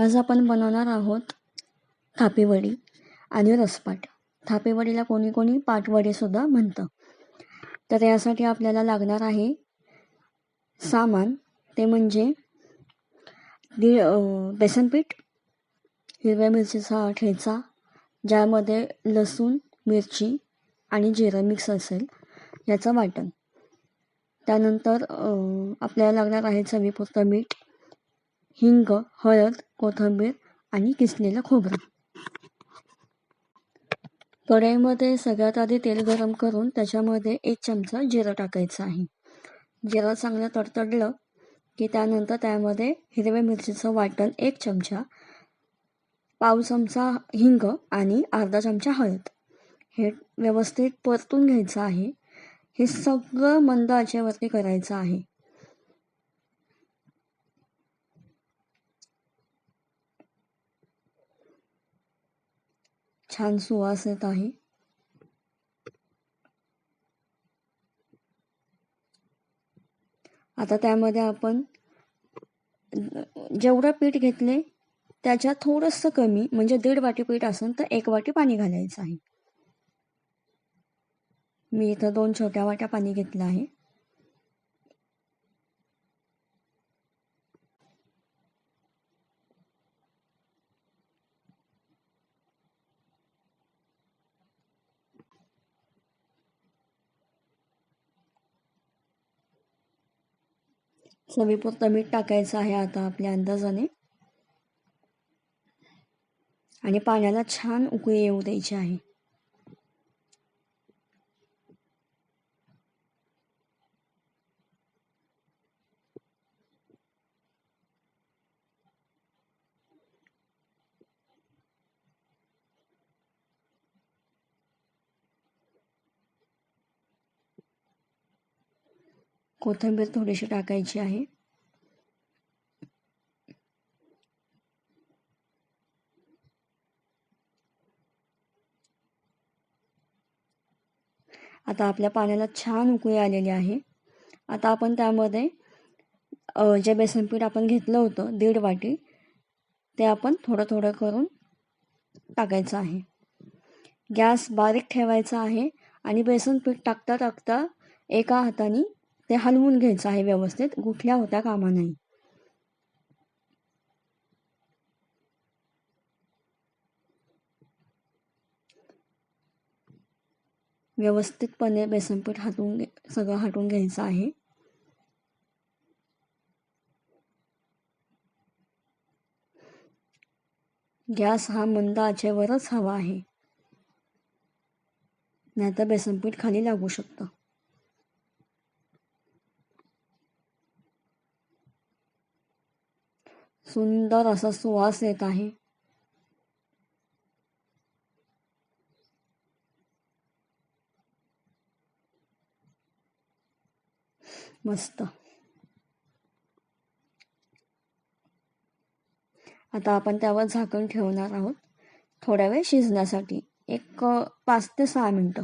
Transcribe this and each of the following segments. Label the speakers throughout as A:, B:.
A: आज आपण बनवणार आहोत थापीवडी आणि रसपाट. थापीवडीला कोणी कोणी पाटवडीसुद्धा म्हणतं. तर यासाठी आपल्याला लागणार आहे सामान. ते म्हणजे दीड बेसनपीठ हिरव्या मिरचीचा ठेचा ज्यामध्ये लसूण मिरची आणि जिरं मिक्स असेल याचं वाटण. त्यानंतर आपल्याला लागणार आहे चवीपुरतं मीठ. हिंग हळद कोथिंबीर आणि किसलेलं खोबरं. कढईमध्ये सगळ्यात आधी तेल गरम करून त्याच्यामध्ये एक चमचा जिरं टाकायचं आहे. जिरं चांगलं तडतडलं की त्यानंतर त्यामध्ये हिरव्या मिरचीचं वाटण एक चमचा पाव चमचा हिंग आणि अर्धा चमचा हळद. हे व्यवस्थित परतून घ्यायचं आहे. हे सगळं मंद आचेवरती करायचं आहे. छान सुवास येत आहे. आता त्यामध्ये आपण जेवढं पीठ घेतले त्याच्यात थोडंसं कमी म्हणजे दीड वाटी पीठ असेल तर एक वाटी पाणी घालायचं आहे. मी इथं दोन छोट्या वाट्या पाणी घेतलं आहे. चवीपुरतं मीठ टाकायचं आहे आता आपल्या अंदाजाने. आणि पाण्याला छान उकळी येऊ द्यायची आहे. कोथिंबीर थोडीशी टाकायची आहे. आता आपल्या पाण्याला छान उकळी आलेली आहे. आता आपण त्यामध्ये जे बेसन पीठ आपण घेतलं होतं दीड वाटी ते आपण थोडं थोडं करून टाकायचं आहे. गॅस बारीक ठेवायचा आहे आणि बेसन पीठ टाकता टाकता एका हाताने ते हलवून घ्यायचं आहे व्यवस्थित. गुठल्या होत्या कामा नाही व्यवस्थितपणे बेसनपीठ हातून सगळं हाटून घ्यायचं आहे. गॅस हा मंद आचेवरच हवा आहे. नाहीतर बेसनपीठ खाली लागू शकतं. सुंदर असा सुवास येत आहे. मस्त. आता आपण त्यावर झाकण ठेवणार आहोत. थोड्या वेळ शिजण्यासाठी एक पाच ते सहा मिनटं.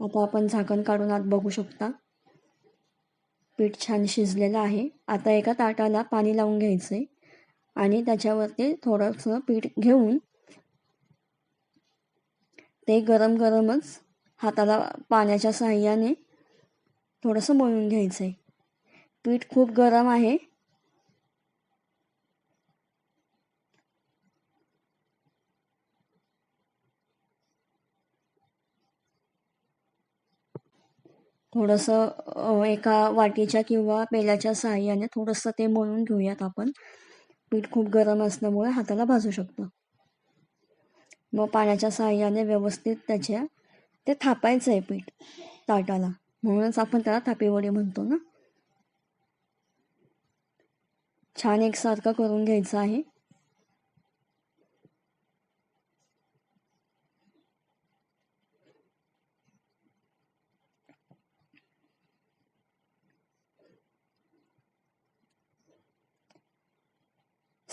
A: आता आपण झाकण काढून आत बघू शकता. पीठ छान शिजलेलं आहे. आता एका ताटाला पाणी लावून घ्यायचं आहे आणि त्याच्यावरती थोडंसं पीठ घेऊन ते गरम गरमच हाताला पाण्याच्या साह्याने थोडंसं मळून घ्यायचं आहे पीठ खूप गरम आहे. थोडंसं एका वाटीच्या किंवा पेल्याच्या सहाय्याने थोडंसं ते मळून घेऊयात आपण. पीठ खूप गरम असल्यामुळे हाताला भाजू शकतो. मग पाण्याच्या सहाय्याने व्यवस्थित त्याच्या ते थापायचं आहे पीठ ताटाला. म्हणूनच आपण त्याला थापीवडी म्हणतो ना. छान एकसारखं करून घ्यायचं आहे.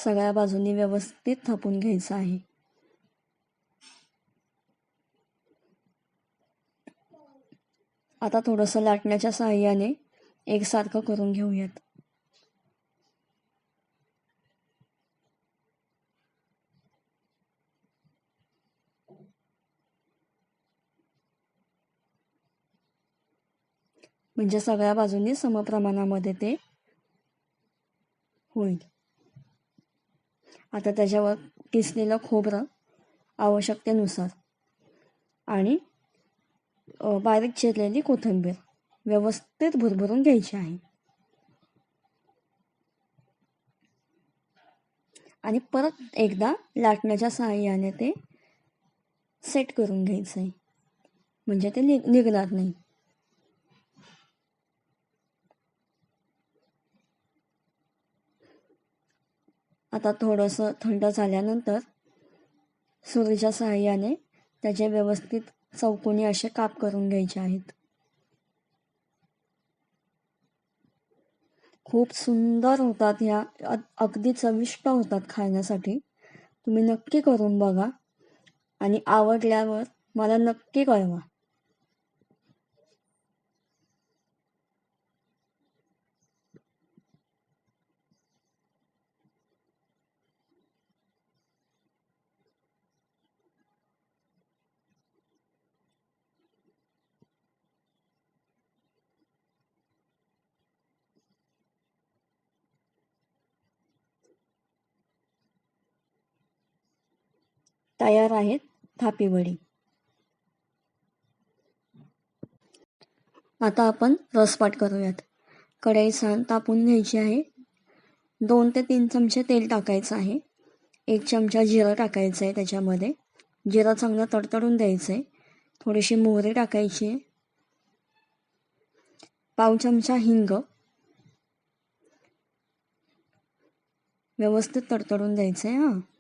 A: सगळ्या बाजूंनी व्यवस्थित थापून घ्यायचं आहे. आता थोडंसं लाटण्याच्या साहाय्याने एकसारखं करून घेऊयात. म्हणजे सगळ्या बाजूंनी समप्रमाणामध्ये ते होईल. आता त्याच्यावर किसलेलं खोबरं आवश्यकतेनुसार. आणि बारीक चिरलेली कोथिंबीर व्यवस्थित भरभरून घ्यायची आहे. आणि परत एकदा लाटण्याच्या सहाय्याने ते सेट करून घ्यायचं आहे म्हणजे ते निघणार नाही. आता थोडंसं थंड झाल्यानंतर सुरीच्या सहाय्याने त्याचे व्यवस्थित चौकोनी असे काप करून घ्यायचे आहेत. खूप सुंदर होतात ह्या अगदी चविष्ट होतात खाण्यासाठी. तुम्ही नक्की करून बघा आणि आवडल्यावर मला नक्की कळवा. तयार आहेत थापीवडी. आता आपण रसपाट करूयात. कढई छान तापून घ्यायची आहे. दोन ते तीन चमचे तेल टाकायचं आहे. एक चमचा जिरं टाकायचं आहे त्याच्यामध्ये. जिरं चांगलं तडतडून द्यायचं आहे. थोडीशी मोहरी टाकायची आहे. पाव चमचा हिंग. व्यवस्थित तडतडून द्यायचं आहे हां.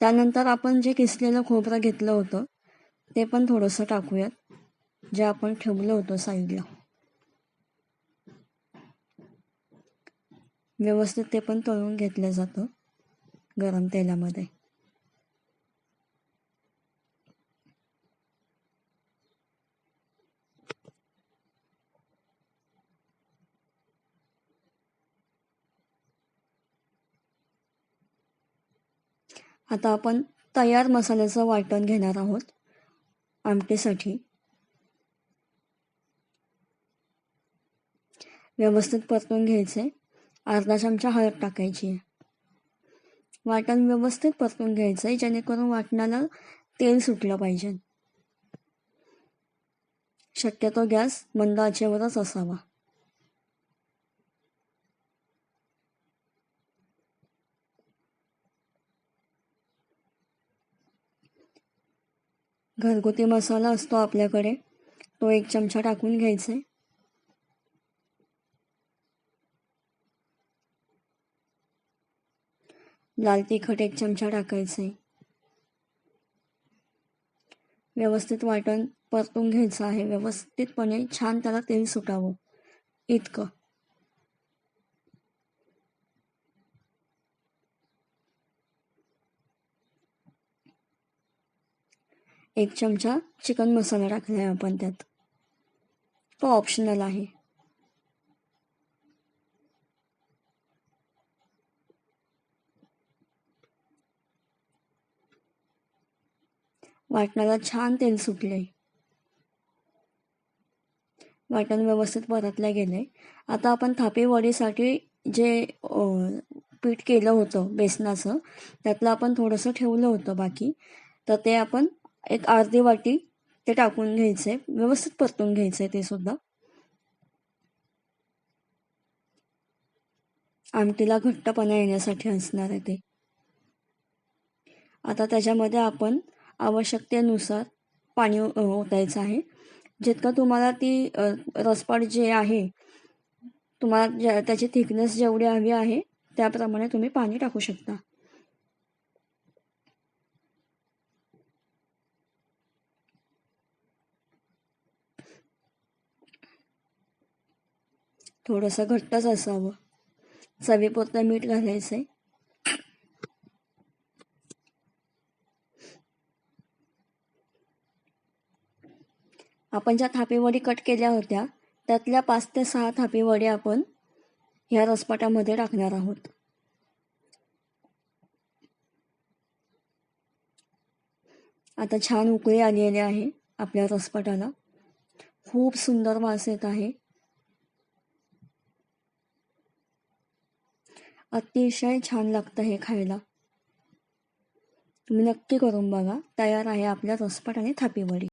A: त्यानंतर आपण जे किसलेलं खोबरं घेतलं होतं ते पण थोडंसं टाकूयात जे आपण ठेवलं होतं साईडला. व्यवस्थित ते पण तळून घेतलं जातं गरम तेलामध्ये. आता आपण तयार मसाल्याचं वाटण घेणार आहोत आमटीसाठी. व्यवस्थित परतून घ्यायचे. अर्धा चमचा हळद टाकायची. आहे वाटण व्यवस्थित परतून घ्यायचं आहे जेणेकरून वाटणाला तेल सुटलं पाहिजे. शक्यतो गॅस मंद आचेवरच असावा. घरगुती मसाला असतो आपल्याकडे. तो एक चमचा टाकून घ्यायचा आहे लाल तिखट एक चमचा टाकायचा आहे व्यवस्थित वाटण परतून घ्यायचं आहे. व्यवस्थितपणे छान त्याला तेल सुटावं. इतकं. एक चमचा चिकन मसाला टाकला आहे आपण त्यात. तो ऑप्शनल आहे. वाटणाला छान तेल सुटले वाटण व्यवस्थित परतलं गेले आता आपण थापी वडीसाठी जे पीठ केलं होतं बेसनाचं त्यातलं आपण थोडंसं ठेवलं होतं बाकी. तर ते आपण एक अर्धी वाटी ते टाकून घ्यायचे. व्यवस्थित परतून घ्यायचे ते सुद्धा. आमटीला घट्टपणा येण्यासाठी असणार आहे ते. आता त्याच्यामध्ये आपण आवश्यकतेनुसार पाणी ओतायचं आहे. जितकं तुम्हाला ती रसपाट जे आहे तुम्हाला त्याची थिकनेस जेवढी हवी आहे त्याप्रमाणे तुम्ही पाणी टाकू शकता. थोडंसं घट्टच असावं. चवीपुरतं मीठ घालायचं आहे आपण ज्या थापीवडी कट केल्या होत्या त्यातल्या पाच ते सहा थापीवडी आपण ह्या रसपाटामध्ये टाकणार आहोत. आता छान उकळी आलेली आहे आपल्या रसपाटाला. खूप सुंदर वास येत आहे. अतिशय छान लागतं हे खायला. तुम्ही नक्की करून बघा. तयार आहे आपल्या रसपट आणि थापीवडी.